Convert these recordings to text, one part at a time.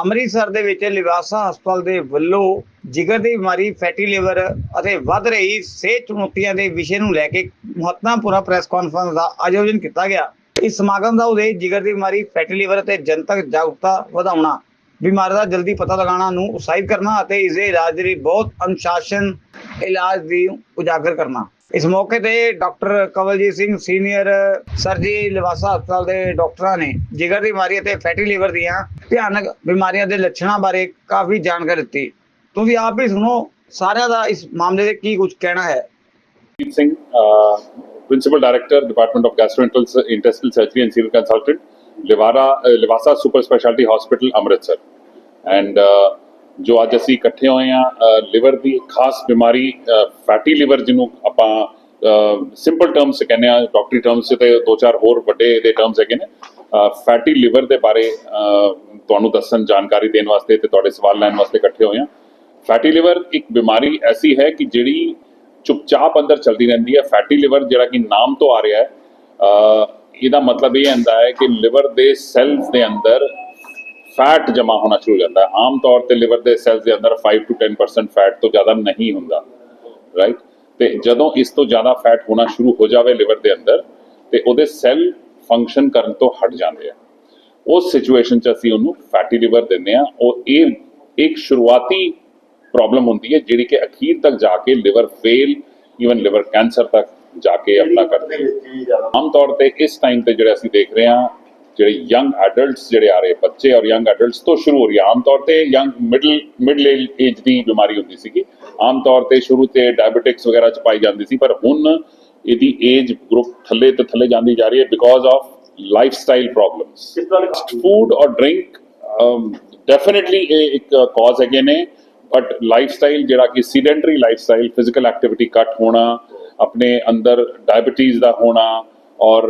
ਅੰਮ੍ਰਿਤਸਰ ਦੇ ਵਿੱਚ ਲਿਵਾਸਾ ਹਸਪਤਾਲ ਦੇ ਵੱਲੋਂ ਜਿਗਰ ਦੀ ਬਿਮਾਰੀ ਫੈਟੀ ਲਿਵਰ ਅਤੇ ਵੱਧ ਰਹੀ ਸਿਹਤ ਚੁਣੌਤੀਆਂ ਦੇ ਵਿਸ਼ੇ ਨੂੰ ਲੈ ਕੇ ਮਹੱਤਵਪੂਰਨ ਪ੍ਰੈਸ ਕਾਨਫਰੰਸ ਦਾ ਆਯੋਜਨ ਕੀਤਾ ਗਿਆ। ਇਸ ਸਮਾਗਮ ਦਾ ਉਦੇਸ਼ ਜਿਗਰ ਦੀ ਬਿਮਾਰੀ ਫੈਟੀ ਲਿਵਰ ਅਤੇ ਜਨਤਕ ਜਾਗਰੂਕਤਾ ਵਧਾਉਣਾ, ਬਿਮਾਰੀ ਦਾ ਜਲਦੀ ਪਤਾ ਲਗਾਉਣਾ ਨੂੰ ਉਤਸ਼ਾਹਿਤ ਕਰਨਾ ਅਤੇ ਇਸ ਦੇ ਇਲਾਜ ਦੇ ਲਈ ਬਹੁਤ ਅਨੁਸ਼ਾਸਨ, ਇਲਾਜ ਦੀ ਉਜਾਗਰ ਕਰਨਾ। ਇਸ ਮੌਕੇ ਤੇ ਡਾਕਟਰ ਕਵਲਜੀਤ ਸਿੰਘ ਸੀਨੀਅਰ ਸਰਜੀ ਲਿਵਾਸਾ ਹਸਪਤਾਲ ਦੇ ਡਾਕਟਰਾਂ ਨੇ ਜਿਗਰ ਦੀ ਬਿਮਾਰੀ ਅਤੇ ਫੈਟੀ ਲੀਵਰ ਦੀਆਂ ਭਿਆਨਕ ਬਿਮਾਰੀਆਂ ਦੇ ਲੱਛਣਾਂ ਬਾਰੇ ਕਾਫੀ ਜਾਣਕਾਰੀ ਦਿੱਤੀ ਤੁਸੀਂ ਆਪ ਵੀ ਸੁਣੋ ਸਾਰਿਆਂ ਦਾ ਇਸ ਮਾਮਲੇ ਦੇ ਕੀ ਕੁਝ ਕਹਿਣਾ ਹੈ Jeet Singh principal director department of gastrointestinal surgery and civil consultant ਲਿਵਾਰਾ Livasa super speciality hospital Amritsar and ਜੋ ਅੱਜ ਅਸੀਂ ਇਕੱਠੇ ਹੋਏ ਆ ਲਿਵਰ ਦੀ ਖਾਸ ਬਿਮਾਰੀ ਫੈਟੀ ਲਿਵਰ ਜਿਹਨੂੰ ਆਪਾਂ ਸਿੰਪਲ ਟਰਮਸ ਕਹਿੰਦੇ ਆ ਡਾਕਟਰੀ ਟਰਮਸ ਤੇ ਦੋ ਚਾਰ ਹੋਰ ਵੱਡੇ ਇਹਦੇ ਟਰਮਸ ਹੈਗੇ ਨੇ। ਫੈਟੀ ਲਿਵਰ ਦੇ ਬਾਰੇ ਤੁਹਾਨੂੰ ਦੱਸਣ ਜਾਣਕਾਰੀ ਦੇਣ ਵਾਸਤੇ ਤੇ ਤੁਹਾਡੇ ਸਵਾਲ ਲੈਣ ਵਾਸਤੇ ਇਕੱਠੇ ਹੋਏ ਆ ਫੈਟੀ ਲਿਵਰ ਇੱਕ ਬਿਮਾਰੀ ਐਸੀ ਹੈ ਕਿ ਜਿਹੜੀ ਚੁੱਪਚਾਪ ਅੰਦਰ ਚਲਦੀ ਰਹਿੰਦੀ ਹੈ। ਫੈਟੀ ਲਿਵਰ ਜਿਹੜਾ ਕਿ ਨਾਮ ਤੋਂ ਆ ਰਿਹਾ ਹੈ ਇਹਦਾ ਮਤਲਬ ਇਹ ਹੁੰਦਾ ਹੈ ਕਿ ਲਿਵਰ ਦੇ ਸੈਲਸ ਦੇ ਅੰਦਰ ਫੈਟ ਜਮਾ ਹੋਣਾ ਸ਼ੁਰੂ ਹੋ ਜਾਂਦਾ। ਹੈ ਆਮ ਤੌਰ ਤੇ ਲਿਵਰ ਦੇ ਸੈਲਸ ਦੇ ਅੰਦਰ 5 ਤੋਂ 10% ਫੈਟ ਤੋਂ ਜ਼ਿਆਦਾ ਨਹੀਂ ਹੁੰਦਾ ਰਾਈਟ ਤੇ ਜਦੋਂ ਇਸ ਤੋਂ ਜ਼ਿਆਦਾ ਫੈਟ ਹੋਣਾ ਸ਼ੁਰੂ ਹੋ ਜਾਵੇ ਲਿਵਰ ਦੇ ਅੰਦਰ ਤੇ ਉਹਦੇ ਸੈੱਲ ਫੰਕਸ਼ਨ ਕਰਨ ਤੋਂ ਹਟ ਜਾਂਦੇ ਆ। ਉਸ ਸਿਚੁਏਸ਼ਨ 'ਚ ਅਸੀਂ ਉਹਨੂੰ ਫੈਟੀ ਲਿਵਰ ਦਿੰਦੇ ਆ। ਉਹ ਇਹ ਇੱਕ ਸ਼ੁਰੂਆਤੀ ਪ੍ਰੋਬਲਮ ਹੁੰਦੀ ਹੈ ਜਿਹੜੀ ਕਿ ਅਖੀਰ ਤੱਕ ਜਾ ਕੇ liver fail even liver cancer ਤੱਕ ਜਾ ਕੇ ਆਪਣਾ ਕਰਦੀ ਹੈ ਆਮ ਤੌਰ ਤੇ ਇਸ ਟਾਈਮ ਤੇ ਜਿਹੜੇ ਅਸੀਂ ਦੇਖ ਰਹੇ ਹਾਂ ਜਿਹੜੇ ਯੰਗ ਐਡਲਟਸ ਜਿਹੜੇ ਆ ਰਹੇ ਬੱਚੇ ਔਰ ਯੰਗ ਐਡਲਟਸ ਤੋਂ ਸ਼ੁਰੂ ਹੋ ਰਹੀ ਆਮ ਤੌਰ ਤੇ ਯੰਗ ਮਿਡਲ ਮਿਡਲ ਏਜ ਦੀ ਬਿਮਾਰੀ ਹੁੰਦੀ ਸੀਗੀ। ਆਮ ਤੌਰ ਤੇ ਸ਼ੁਰੂ ਤੇ ਡਾਇਬੀਟਿਕਸ ਵਗੈਰਾ ਚ ਪਾਈ ਜਾਂਦੀ ਸੀ ਪਰ ਹੁਣ ਇਹਦੀ ਏਜ ਗਰੁੱਪ ਥੱਲੇ ਤੇ ਥੱਲੇ ਜਾਂਦੀ ਜਾ ਰਹੀ ਹੈ because of lifestyle problems food ਔਰ ਡਰਿੰਕ ਡੈਫੀਨਿਟਲੀ ਇਹ ਇੱਕ ਕਾਜ਼ ਹੈਗੇ ਨੇ ਬਟ ਲਾਈਫਸਟਾਈਲ ਜਿਹੜਾ ਕਿ ਸੀਡੈਂਟਰੀ ਲਾਈਫਸਟਾਈਲ ਫਿਜ਼ੀਕਲ ਐਕਟੀਵਿਟੀ ਘੱਟ ਹੋਣਾ ਆਪਣੇ ਅੰਦਰ ਡਾਇਬੀਟੀਜ਼ ਦਾ ਹੋਣਾ ਔਰ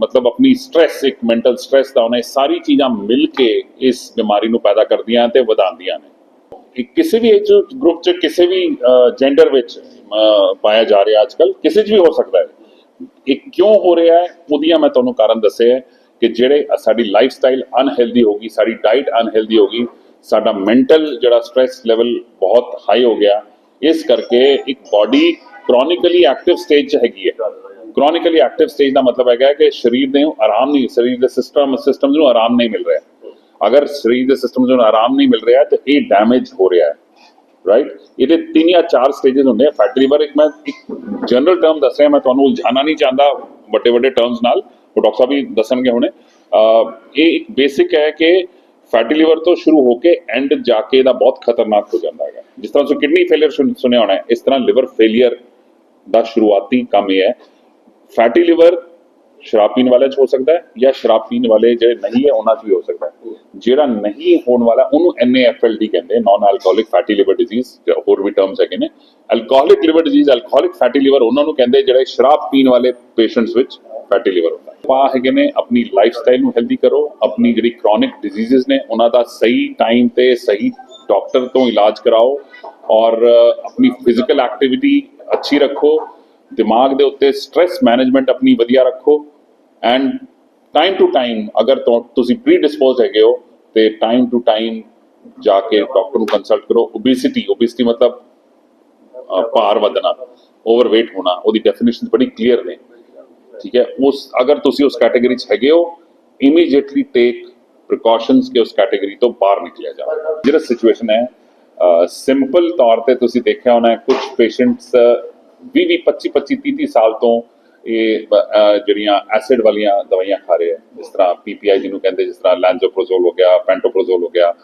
ਮਤਲਬ ਆਪਣੀ ਸਟ्रेस ਇੱਕ ਮੈਂਟਲ ਸਟ्रेस ਦਾ ਉਹਨੇ ਸਾਰੀ ਚੀਜ਼ਾਂ ਮਿਲ ਕੇ ਇਸ ਬਿਮਾਰੀ ਨੂੰ ਪੈਦਾ ਕਰਦੀਆਂ ਤੇ ਵਧਾਉਂਦੀਆਂ ਨੇ। ਕਿਸੇ ਵੀ ਏਜ ਗਰੁੱਪ ਚ, ਕਿਸੇ ਵੀ ਜੈਂਡਰ ਵਿੱਚ ਪਾਇਆ ਜਾ ਰਿਹਾ ਅੱਜਕੱਲ ਕਿਸੇ 'ਚ ਵੀ ਹੋ ਸਕਦਾ ਹੈ। ਇਹ ਕਿਉਂ ਹੋ ਰਿਹਾ ਹੈ, ਉਹਦੀਆਂ ਮੈਂ ਤੁਹਾਨੂੰ ਕਾਰਨ ਦੱਸੇ ਹੈ ਕਿ ਜਿਹੜੇ ਸਾਡੀ ਲਾਈਫ ਸਟਾਈਲ ਅਨਹੈਲਦੀ ਹੋਗੀ ਸਾਡੀ ਡਾਈਟ ਅਨਹੈਲਦੀ ਹੋਗੀ ਸਾਡਾ ਮੈਂਟਲ ਜਿਹੜਾ ਸਟ्रेस ਲੈਵਲ ਬਹੁਤ ਹਾਈ ਹੋ ਗਿਆ। ਇਸ ਕਰਕੇ ਇੱਕ ਬਾਡੀ ਕ੍ਰੋਨਿਕਲੀ ਐਕਟਿਵ ਸਟੇਜ 'ਚ ਹੈਗੀ ਹੈ। ਕ੍ਰੋਨਿਕਲੀ ਐਕਟਿਵ ਸਟੇਜ ਦਾ ਮਤਲਬ ਹੈਗਾ ਕਿ ਸਰੀਰ ਦੇ ਨੂੰ ਆਰਾਮ ਨਹੀਂ, ਸਰੀਰ ਦੇ ਸਿਸਟਮ ਸਿਸਟਮ ਨੂੰ ਆਰਾਮ ਨਹੀਂ ਮਿਲ ਰਿਹਾ। ਅਗਰ ਸਰੀਰ ਦੇ ਸਿਸਟਮ ਨੂੰ ਆਰਾਮ ਨਹੀਂ ਮਿਲ ਰਿਹਾ, ਤਾਂ ਇਹ ਡੈਮੇਜ ਹੋ ਰਿਹਾ ਹੈ ਰਾਈਟ ਇਹਦੇ ਤਿੰਨ ਜਾਂ ਚਾਰ ਸਟੇजेस ਹੁੰਦੇ ਆ। ਫੈਟੀ ਲਿਵਰ ਇੱਕ ਮੈਂ, ਇੱਕ ਜਨਰਲ ਟਰਮ ਦੱਸ ਰਿਹਾ, ਮੈਂ ਤੁਹਾਨੂੰ ਉਲਝਾਣਾ ਨਹੀਂ ਚਾਹੁੰਦਾ ਵੱਡੇ ਵੱਡੇ ਟਰਮਸ ਨਾਲ, ਉਹ ਡਾਕਟਰ ਸਾਹਿਬ ਵੀ ਦੱਸਣਗੇ ਹੁਣੇ। ਇਹ ਇੱਕ ਬੇਸਿਕ ਹੈ ਕਿ ਫੈਟੀ ਲਿਵਰ ਤੋਂ ਸ਼ੁਰੂ ਹੋ ਕੇ ਐਂਡ ਜਾ ਕੇ ਇਹਦਾ ਬਹੁਤ ਖਤਰਨਾਕ ਹੋ ਜਾਂਦਾ ਹੈਗਾ। ਜਿਸ ਤਰ੍ਹਾਂ ਤੁਸੀਂ ਕਿਡਨੀ ਫੇਲਿਅਰ ਸੁਣਿਆ ਹੋਣਾ ਇਸ ਤਰ੍ਹਾਂ ਲਿਵਰ ਫੇਲਿਅਰ ਦਾ ਸ਼ੁਰੂਆਤੀ ਕੰਮ ਇਹ ਹੈ। ਫੈਟੀ ਲਿਵਰ ਸ਼ਰਾਬ ਪੀਣ ਵਾਲਿਆਂ 'ਚ ਹੋ ਸਕਦਾ ਹੈ ਜਾਂ ਸ਼ਰਾਬ ਪੀਣ ਵਾਲੇ ਜਿਹੜੇ ਨਹੀਂ ਹੈ, ਉਹਨਾਂ 'ਚ ਵੀ ਹੋ ਸਕਦਾ ਹੈ। ਜਿਹੜਾ ਨਹੀਂ ਹੋਣ ਵਾਲਾ, ਉਹਨੂੰ NAFLD ਕਹਿੰਦੇ non alcoholic fatty liver disease ਹੋਰ ਵੀ ਟਰਮਸ ਹੈਗੇ ਨੇ। Alcoholic liver disease alcoholic fatty liver ਉਹਨਾਂ ਨੂੰ ਕਹਿੰਦੇ ਜਿਹੜੇ ਸ਼ਰਾਬ ਪੀਣ ਵਾਲੇ ਪੇਸ਼ੈਂਟਸ ਵਿੱਚ ਫੈਟੀ ਲਿਵਰ ਹੁੰਦਾ ਹੈ। ਪਾ ਹੈਗੇ ਨੇ, ਆਪਣੀ ਲਾਈਫ ਸਟਾਈਲ ਨੂੰ ਹੈਲਦੀ ਕਰੋ, ਆਪਣੀ ਜਿਹੜੀ ਕ੍ਰੋਨਿਕ ਡਿਜ਼ੀਜ਼ਸ ਨੇ, ਉਹਨਾਂ ਦਾ ਸਹੀ ਟਾਈਮ ਤੇ ਸਹੀ ਡਾਕਟਰ ਤੋਂ ਇਲਾਜ ਕਰਾਓ ਔਰ ਆਪਣੀ ਫਿਜ਼ੀਕਲ ਐਕਟੀਵਿਟੀ ਅੱਛੀ ਰੱਖੋ। ਦਿਮਾਗ ਦੇ ਉੱਤੇ ਸਟ्रेस ਮੈਨੇਜਮੈਂਟ ਆਪਣੀ ਵਧੀਆ ਰੱਖੋ ਐਂਡ ਟਾਈਮ ਟੂ ਟਾਈਮ ਅਗਰ ਤੁਸੀਂ ਪ੍ਰੀ ਡਿਸਪੋਜ਼ ਹੈਗੇ ਹੋ ਤੇ ਟਾਈਮ ਟੂ ਟਾਈਮ ਜਾ ਕੇ ਡਾਕਟਰ ਨੂੰ ਕੰਸਲਟ ਕਰੋ। ਓਬੇਸਿਟੀ ਓਬੇਸਿਟੀ ਮਤਲਬ ਭਾਰ ਵਧਣਾ ਓਵਰਵੇਟ ਹੋਣਾ, ਉਹਦੀ ਡੈਫੀਨੇਸ਼ਨ ਬੜੀ ਕਲੀਅਰ ਨੇ। ਠੀਕ ਹੈ? ਉਸ, ਅਗਰ ਤੁਸੀਂ ਉਸ ਕੈਟਾਗਰੀ 'ਚ ਹੈਗੇ ਹੋ ਇਮੀਡੀਏਟਲੀ ਟੇਕ ਪ੍ਰੀਕਾਸ਼ਨਸ ਕਿ ਉਸ ਕੈਟਾਗਰੀ ਤੋਂ ਬਾਹਰ ਨਿਕਲਿਆ ਜਾਵੇ ਜਿਹੜਾ ਸਿਚੁਏਸ਼ਨ ਹੈ ਸਿੰਪਲ ਤੌਰ ਤੇ ਤੁਸੀਂ ਦੇਖਿਆ ਹੋਣਾ ਕੁਝ ਪੇਸ਼ੈਂਟਸ 20 20 25 25 30 30 ਸਾਲ ਤੋਂ ਇਹ ਜਿਹੜੀਆਂ ਐਸਿਡ ਵਾਲੀਆਂ ਦਵਾਈਆਂ ਖਾ ਰਹੇ ਆ। ਜਿਸ ਤਰ੍ਹਾਂ ਪੀਪੀਆਈ ਜਿਹਨੂੰ ਕਹਿੰਦੇ, ਜਿਸ ਤਰ੍ਹਾਂ ਲੈਂਜ਼ੋਪ੍ਰੋਜ਼ੋਲ ਹੋ ਗਿਆ ਪੈਂਟੋਪ੍ਰੋਜ਼ੋਲ ਹੋ ਗਿਆ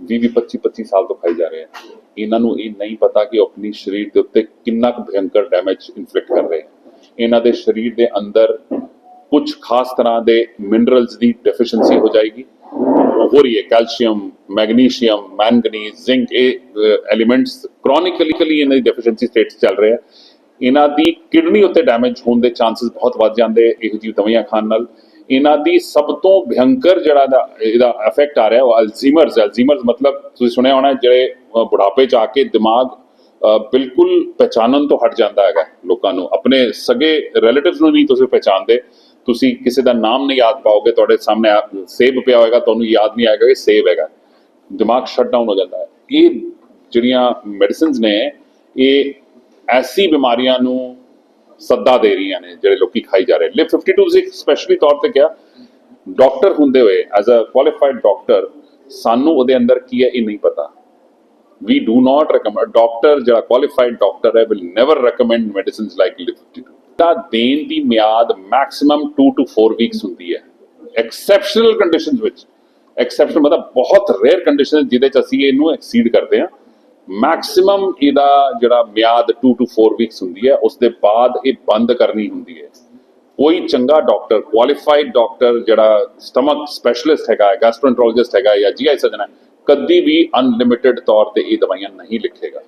20 25 25 ਸਾਲ ਤੋਂ ਖਾਈ ਜਾ ਰਹੇ ਆ। ਇਹਨਾਂ ਨੂੰ ਇਹ ਨਹੀਂ ਪਤਾ ਕਿ ਆਪਣੀ ਸਰੀਰ ਦੇ ਉੱਤੇ ਕਿੰਨਾ ਕੁ ਭਿਅੰਕਰ ਡੈਮੇਜ ਇਨਫਲਿਕਟ ਕਰ ਰਹੇ ਇਹਨਾਂ ਦੇ ਸਰੀਰ ਦੇ ਅੰਦਰ ਕੁਝ ਖਾਸ ਤਰ੍ਹਾਂ ਦੇ ਮਿਨਰਲਸ ਦੀ ਡੈਫੀਸ਼ੀਐਂਸੀ ਹੋ ਜਾਏਗੀ। ਹੋ ਰਹੀ ਹੈ ਕੈਲਸ਼ੀਅਮ ਮੈਗਨੀਸ਼ੀਅਮ ਮੈਂਗਨੀਜ਼ ਜ਼ਿੰਕ ਇਹ ਐਲੀਮੈਂਟਸ ਕ੍ਰੋਨਿਕਲੀ ਇਹਨਾਂ ਦੀ ਡੈਫੀਸ਼ੀਐਂਸੀ ਸਟੇਟਸ ਚੱਲ ਰਿਹਾ ਆ। ਇਹਨਾਂ ਦੀ ਕਿਡਨੀ ਉੱਤੇ ਡੈਮੇਜ ਹੋਣ ਦੇ ਚਾਂਸਸ ਬਹੁਤ ਵੱਧ ਜਾਂਦੇ ਇਹੋ ਜਿਹੀ ਦਵਾਈਆਂ ਖਾਣ ਨਾਲ। ਇਹਨਾਂ ਦੀ ਸਭ ਤੋਂ ਭਿਅੰਕਰ ਜਿਹੜਾ ਦਾ ਇਹਦਾ ਇਫੈਕਟ ਆ ਰਿਹਾ, ਉਹ ਅਲਜ਼ੀਮਰਸ ਅਲਜ਼ੀਮਰਸ ਮਤਲਬ ਤੁਸੀਂ ਸੁਣਿਆ ਹੋਣਾ, ਜਿਹੜੇ ਬੁਢਾਪੇ ਚ ਆ ਕੇ ਦਿਮਾਗ ਬਿਲਕੁਲ ਪਛਾਣਨ ਤੋਂ ਹਟ ਜਾਂਦਾ ਹੈਗਾ ਲੋਕਾਂ ਨੂੰ। ਆਪਣੇ ਸਗੇ ਰਿਲੇਟਿਵਸ ਨੂੰ ਨਹੀਂ ਤੁਸੀਂ ਪਛਾਣਦੇ ਤੁਸੀਂ ਕਿਸੇ ਦਾ ਨਾਮ ਨਹੀਂ ਯਾਦ ਪਾਓਗੇ, ਤੁਹਾਡੇ ਸਾਹਮਣੇ ਸੇਬ ਪਿਆ ਹੋਏਗਾ, ਤੁਹਾਨੂੰ ਯਾਦ ਨਹੀਂ ਆਏਗਾ ਕਿ ਸੇਬ ਹੈਗਾ। ਦਿਮਾਗ ਸ਼ਟ ਡਾਊਨ ਹੋ ਜਾਂਦਾ ਹੈ। ਇਹ ਜਿਹੜੀਆਂ ਮੈਡੀਸਿਨਸ ਨੇ, ਇਹ ਐਸੀ ਬਿਮਾਰੀਆਂ ਨੂੰ ਸੱਦਾ ਦੇ ਰਹੀਆਂ ਨੇ ਜਿਹੜੇ ਲੋਕੀ ਖਾਈ ਜਾ ਰਹੇ ਲਿਵ 52 ਤੁਸੀਂ ਸਪੈਸ਼ਲੀ ਤੌਰ ਤੇ ਕਿਹਾ ਡਾਕਟਰ ਹੁੰਦੇ ਹੋਏ ਐਜ਼ ਅ ਕੁਆਲੀਫਾਈਡ ਡਾਕਟਰ ਸਾਨੂੰ ਉਹਦੇ ਅੰਦਰ ਕੀ ਹੈ ਇਹ ਨਹੀਂ ਪਤਾ। We do not recommend doctor ਜਿਹੜਾ ਕੁਆਲੀਫਾਈਡ ਡਾਕਟਰ ਹੈ, will never recommend medicines like Liv 52 ਤਾਂ ਦੇਣ ਦੀ ਮਿਆਦ ਮੈਕਸਿਮਮ 2 to 4 ਵੀਕਸ ਹੁੰਦੀ ਹੈ। ਐਕਸੈਪਸ਼ਨਲ ਕੰਡੀਸ਼ਨਸ ਵਿੱਚ। ਐਕਸੈਪਸ਼ਨ ਮਤਲਬ ਬਹੁਤ ਰੇਅਰ ਕੰਡੀਸ਼ਨ ਜਿਹਦੇ ਚ ਅਸੀਂ ਇਹਨੂੰ ਐਕਸੀਡ ਕਰਦੇ ਹਾਂ। ਮੈਕਸਿਮਮ ਇਹਦਾ ਜਿਹੜਾ ਮਿਆਦ 2 ਟੂ 4 ਵੀਕਸ ਹੁੰਦੀ ਹੈ ਉਸ ਦੇ ਬਾਅਦ ਇਹ ਬੰਦ ਕਰਨੀ ਹੁੰਦੀ ਹੈ। ਕੋਈ ਚੰਗਾ ਡਾਕਟਰ ਕੁਆਲੀਫਾਈਡ ਡਾਕਟਰ ਜਿਹੜਾ ਸਟਮਕ ਸਪੈਸ਼ਲਿਸਟ ਹੈਗਾ ਗੈਸਟ੍ਰੋਐਂਟਰੋਲੋਜਿਸਟ ਹੈਗਾ ਜਾਂ ਜੀਆਈ ਸਰਜਨ ਹੈ, ਕਦੀ ਵੀ ਅਨਲਿਮਿਟਿਡ ਤੌਰ ਤੇ ਇਹ ਦਵਾਈਆਂ ਨਹੀਂ ਲਿਖੇਗਾ।